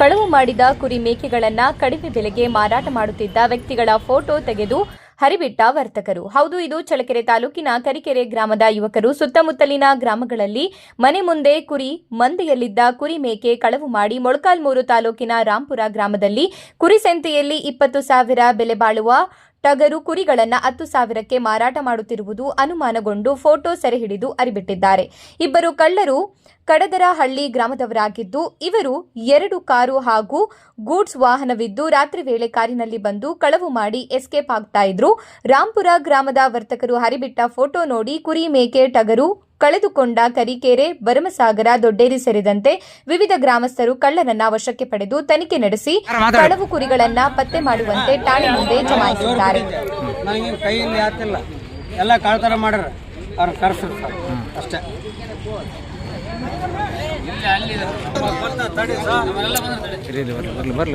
ಕಳವು ಮಾಡಿದ ಕುರಿ ಮೇಕೆಗಳನ್ನ ಕಡಿಮೆ ಬೆಲೆಗೆ ಮಾರಾಟ ಮಾಡುತ್ತಿದ್ದ ವ್ಯಕ್ತಿಗಳ ಫೋಟೋ ತೆಗೆದು ಹರಿಬಿಟ್ಟ ವರ್ತಕರು. ಹೌದು, ಇದು ಚಳ್ಳಕೆರೆ ತಾಲೂಕಿನ ಕರಿಕೆರೆ ಗ್ರಾಮದ ಯುವಕರು. ಸುತ್ತಮುತ್ತಲಿನ ಗ್ರಾಮಗಳಲ್ಲಿ ಮನೆ ಮುಂದೆ ಕುರಿ, ಮಂದೆಯಲ್ಲಿದ್ದ ಕುರಿ ಮೇಕೆ ಕಳವು ಮಾಡಿ ಮೊಳಕಾಲ್ಮೂರು ತಾಲೂಕಿನ ರಾಂಪುರ ಗ್ರಾಮದಲ್ಲಿ ಕುರಿ ಸಂತೆಯಲ್ಲಿ ಇಪ್ಪತ್ತು ಸಾವಿರ ಬೆಲೆ ಬಾಳುವ ಟಗರು ಕುರಿಗಳನ್ನು ಹತ್ತು ಸಾವಿರಕ್ಕೆ ಮಾರಾಟ ಮಾಡುತ್ತಿರುವುದು ಅನುಮಾನಗೊಂಡು ಫೋಟೋ ಸೆರೆ ಹಿಡಿದು ಅರಿಬಿಟ್ಟಿದ್ದಾರೆ. ಇಬ್ಬರು ಕಳ್ಳರು ಕಡದರಹಳ್ಳಿ ಗ್ರಾಮದವರಾಗಿದ್ದು, ಇವರು ಎರಡು ಕಾರು ಹಾಗೂ ಗೂಡ್ಸ್ ವಾಹನವಿದ್ದು ರಾತ್ರಿ ವೇಳೆ ಕಾರಿನಲ್ಲಿ ಬಂದು ಕಳವು ಮಾಡಿ ಎಸ್ಕೇಪ್ ಆಗ್ತಾ ಇದ್ರು. ರಾಂಪುರ ಗ್ರಾಮದ ವರ್ತಕರು ಹರಿಬಿಟ್ಟ ಫೋಟೋ ನೋಡಿ ಕುರಿ ಮೇಕೆ ಟಗರು ಕಳೆದುಕೊಂಡ ಕರಿಕೆರೆ ಭರಮಸಾಗರ ದೊಡ್ಡೇರಿ ಸೇರಿದಂತೆ ವಿವಿಧ ಗ್ರಾಮಸ್ಥರು ಕಳ್ಳರನ್ನ ವಶಕ್ಕೆ ಪಡೆದು ತನಿಖೆ ನಡೆಸಿ ಕಳವು ಕುರಿಗಳನ್ನ ಪತ್ತೆ ಮಾಡುವಂತೆ ಠಾಣೆ ಮುಂದೆ ಜಮಾಯಿಸಿದ್ದಾರೆ. ನನಗೇನು ಕೈಯಲ್ಲಿ ಯಾತಿಲ್ಲ. ಎಲ್ಲ ಕಳ್ತನ ಮಾಡ್ಯಾರ. ಅವ್ರು ಕರ್ಸ್ರು ಸರ್ ಅಷ್ಟೇ. ಬರ್ಲಿ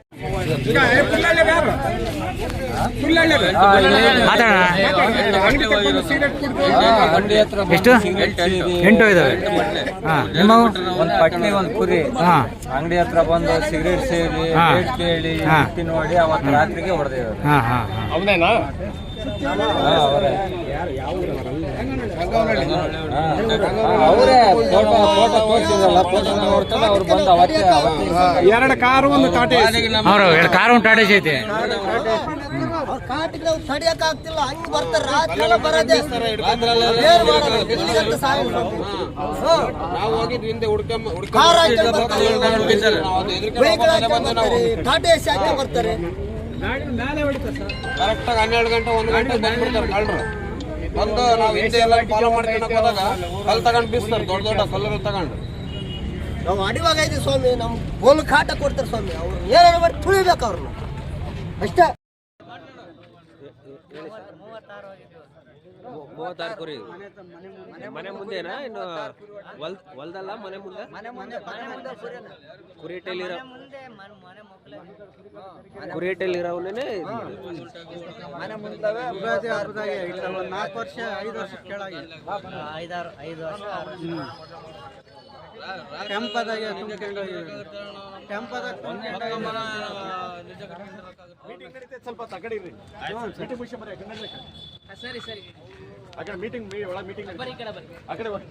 ಎಷ್ಟು? ಎಂಟು ಇದಾವೆ. ಒಂದು ಪಟ್ನಿ ಒಂದು ಕುರಿ. ಅಂಗಡಿ ಹತ್ರ ಬಂದು ಸಿಗರೇಟ್ ಸೇರಿ ಕೇಳಿ ನೋಡಿ ಅವತ್ತು ರಾತ್ರಿಗೆ ಹೊಡೆದಿದ್ದಾರೆ. ಹಾ ಹಾ ಹಾ. ಅವರೇ. ಫೋಟೋ ಫೋಟೋ ತೋರಿಸಿದ್ರಲ್ಲ ಫೋಟೋ ನೋಡ್ತಾರೆ ಅವ್ರು ಬಂದು ಅವತ್ತೇ ಅವತ್ತೇ ಎರಡು ಕಾರು ಒಂದು ಟಾಟಾ. ಅವ್ರು ಎರಡು ಕಾರ್ ಒಂದು ಟಾಟೇಜ್ ಐತೆ. ಕಾಟಿಗೆ ನಾವು ತಡಿಯಕ್ ಆಗ್ತಿಲ್ಲ. ಹಂಗ್ ಬರ್ತಾರೆ. ರಾತ್ರಿ ಎಲ್ಲ ಬರೋದೇ ಬೇರೆ ಮಾಡೋದು. ಇಲ್ಲಿಗಂತೂ ಸಾವಿರ ನಾವು ಹೋಗಿದ್ವಿ ಹಿಂದೆ ಹುಡ್ಕೊಂಡ್ ಕಾರ್ ಹಾಕ್ಕೊಂಡ್ ಬರ್ತಾರೆ, ವೆಹಿಕಲ್ ಹಾಕ್ಕೊಂಡ್ ಬರ್ತಾರೆ, ಟಾಟಾ ಎಸಿ ಹಾಕ್ಕೊಂಡ್ ಬರ್ತಾರೆ. ಕರೆಕ್ಟಾಗಿ ಹನ್ನೆರಡು ಗಂಟೆ ಒಂದು ಗಂಟೆ ಬಂದ್ಬಿಡ್ತಾರೆ ಕಳ್ರು ಬಂದು ನಾವು ಹಿಂದೆ ಎಲ್ಲ ಫಾಲೋ ಮಾಡ್ಕೊಂಡು ಹೋದಾಗ ಕಲ್ ತಗೊಂಡು ಬೀಸ್ತಾರೆ. ದೊಡ್ಡ ದೊಡ್ಡ ಕಲ್ಲುಗಳು ತಗೊಂಡು. ನಾವು ಅಡಿವಾಗ ಇದೀವಿ ಸ್ವಾಮಿ ನಮ್ಮ ಗೋಲ್ ಕಾಟ ಕೊಡ್ತಾರೆ ಸ್ವಾಮಿ ಅವ್ರು ಏನಾರ ಮಾಡಿ ತುಳಿಬೇಕು ಅವ್ರನ್ನ. ಅಷ್ಟೇ. ಮೂವತ್ತಾರು ಕುರಿ. ಮನೆ ಮುಂದೆನಾ? ಇನ್ನು ಹೊಲ್ ಹೊಲ್ದಲ್ಲ ಮನೆ ಮುಂದೆ? ಕುರಿಟೆಲಿರೋ ಕುರಿಟೆಲಿರೋವನ್ನೇ ನಾಲ್ಕು ವರ್ಷ ಐದು ವರ್ಷ. ಕೆಳಗೆ ಟೆಂಪದಾಗ ತುಂಬಿಕೊಂಡು ಟೆಂಪದಾಗ ಸ್ವಲ್ಪ ಮೀಟಿಂಗ್ ಇರ್ರಿ. ಮೀಟಿಂಗ್ ಮುಗಿಸಿ ಬರ್ರಿ, ಆ ಕಡೆ ಮೀಟಿಂಗ್ ಆ ಕಡೆ ಮೀಟಿಂಗ್ ಒಳಗೆ ಮೀಟಿಂಗ್ ಆ ಕಡೆ ಬರ್ರಿ